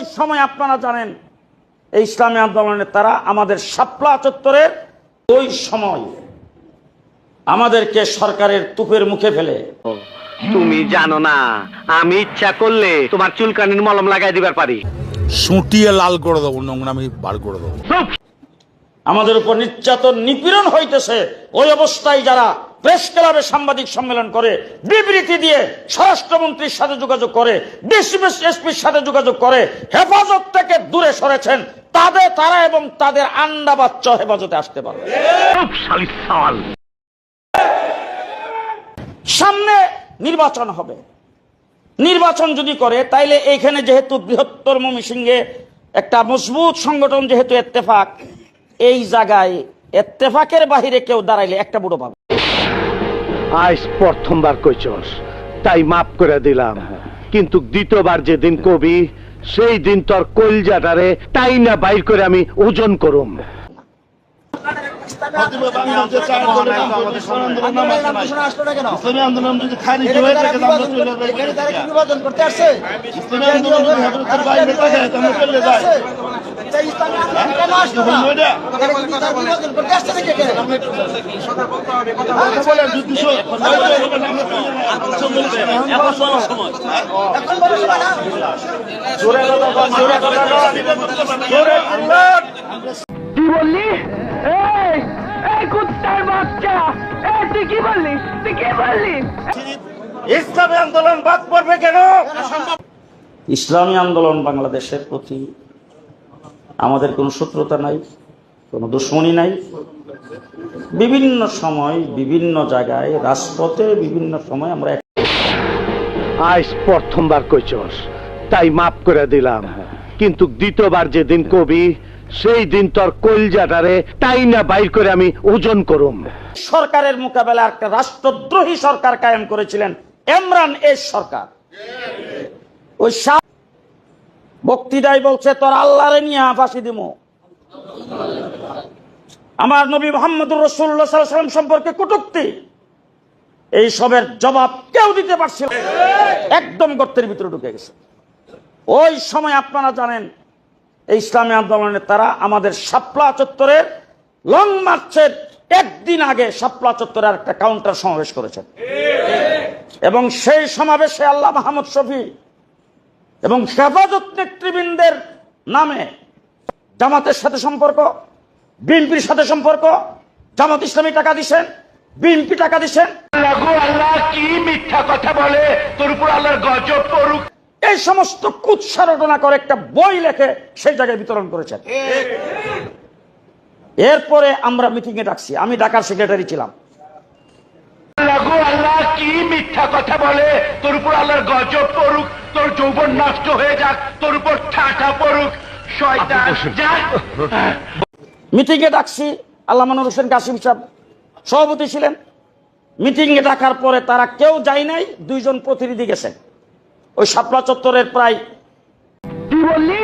এই সময় আপনারা জানেন এই ইসলামী আন্দোলনের তারা আমাদের শাপলা চত্বরের ওই সময় আমাদেরকে সরকারের তুপের মুখে ফেলে। তুমি জানো না আমি ইচ্ছা করলে তোমার চুলকানির মলম লাগাই দিবার পারি। সুটিয়ে লাল করে দেবো নোংরামি বার করে দেবো। আমাদের উপর নির্যাতন নিপীড়ন হইতেছে। ওই অবস্থায় যারা প্রেস ক্লাবে সাংবাদিক সম্মেলন করে বিবৃতি দিয়ে স্বরাষ্ট্রমন্ত্রীর সাথে যোগাযোগ করে ডিসিপিএস এসপির সাথে যোগাযোগ করে হেফাজত থেকে দূরে সরেছেন তাদের তারা এবং তাদের আন্ডা বাচ্চা হেফাজতে আসতে পারবে। সামনে নির্বাচন হবে। নির্বাচন যদি করে তাইলে এইখানে যেহেতু বৃহত্তর মমিসিংহে একটা মজবুত সংগঠন যেহেতু এত্তেফাক এই জায়গায় এত্তেফাকের বাহিরে কেউ দাঁড়াইলে একটা বুড়ো পাবে। আজ প্রথমবার কইছস। তাই মাফ করে দিলাম। কিন্তু দ্বিতীয়বার যেদিন কবি সেই দিন তোর কলজাটারে তাই না বাইর করে আমি ওজন করুম। কি বললি? এই এই কুত্তার বাচ্চা। এই তুই কি বললি তুই কি বললি ইসলামী আন্দোলন বাদ পড়বে কেন? ইসলামী আন্দোলন বাংলাদেশের প্রতি আমাদের কোনো শত্রুতা নাই কোনো দুশ্মনী নাই। বিভিন্ন সময় বিভিন্ন জায়গায় রাজপথে বিভিন্ন সময় আমরা আজ প্রথমবার কইছস তাই মাফ করে দিলাম। কিন্তু দ্বিতীয়বার যেদিন কবি সেই দিন তোর কলজাটারে তাই না বাইর করে আমি ওজন করুম। সরকারের মোকাবেলা একটা রাষ্ট্রদ্রোহী সরকার কায়েম করেছিলেন ইমরান এর সরকার। ওই বক্তৃতায় বলছে তোর আল্লাহরে নিয়ে ফাঁসি দিমু। আমার নবী মোহাম্মদুর রসুল্লাহ সাল্লাম সম্পর্কে কটুক্তি। এই সবের জবাব কেউ দিতে পারছিল। একদম গর্তের ভিতরে ঢুকে গেছে। ওই সময় আপনারা জানেন, এই ইসলামী আন্দোলনের তারা আমাদের শাপলা চত্বরের লং মার্চের একদিন আগে শাপলা চত্বরের একটা কাউন্টার সমাবেশ করেছেন। এবং সেই সমাবেশে আল্লাহ মাহমুদ শফি এবং হেফাজত নেতৃবৃন্দের নামে জামাতের সাথে সম্পর্ক বিএনপির সাথে সম্পর্ক? জামাত ইসলামী টাকা দিচ্ছেন বিএনপি টাকা দিচ্ছেন আল্লাহ কি মিথ্যা কথা বলে? তোর উপর আল্লাহর গজব পড়ুক। এই সমস্ত কুৎসারটনা করে একটা বই লেখে সেই জায়গায় বিতরণ করেছেন। এরপরে আমরা মিটিং এ ডাকছি। আমি ঢাকার সেক্রেটারি ছিলাম। আল্লাহ কি মিথ্যা কথা বলে? তোর উপর আল্লাহর গজব পড়ুক। তোর যৌবন নষ্ট হয়ে যাক। তোর উপর ঠাটা পড়ুক। শয়তান যাক মিটিং এ ডাকছি, আল্লাহ মানুর হোসেন কাশিম সাহেব সভাপতি ছিলেন। মিটিংয়ে ডাকার পরে তারা কেউ যায় নাই, দুইজন প্রতিনিধি গেছেন। ওই শাপলা চত্বরের প্রায় কি বললি?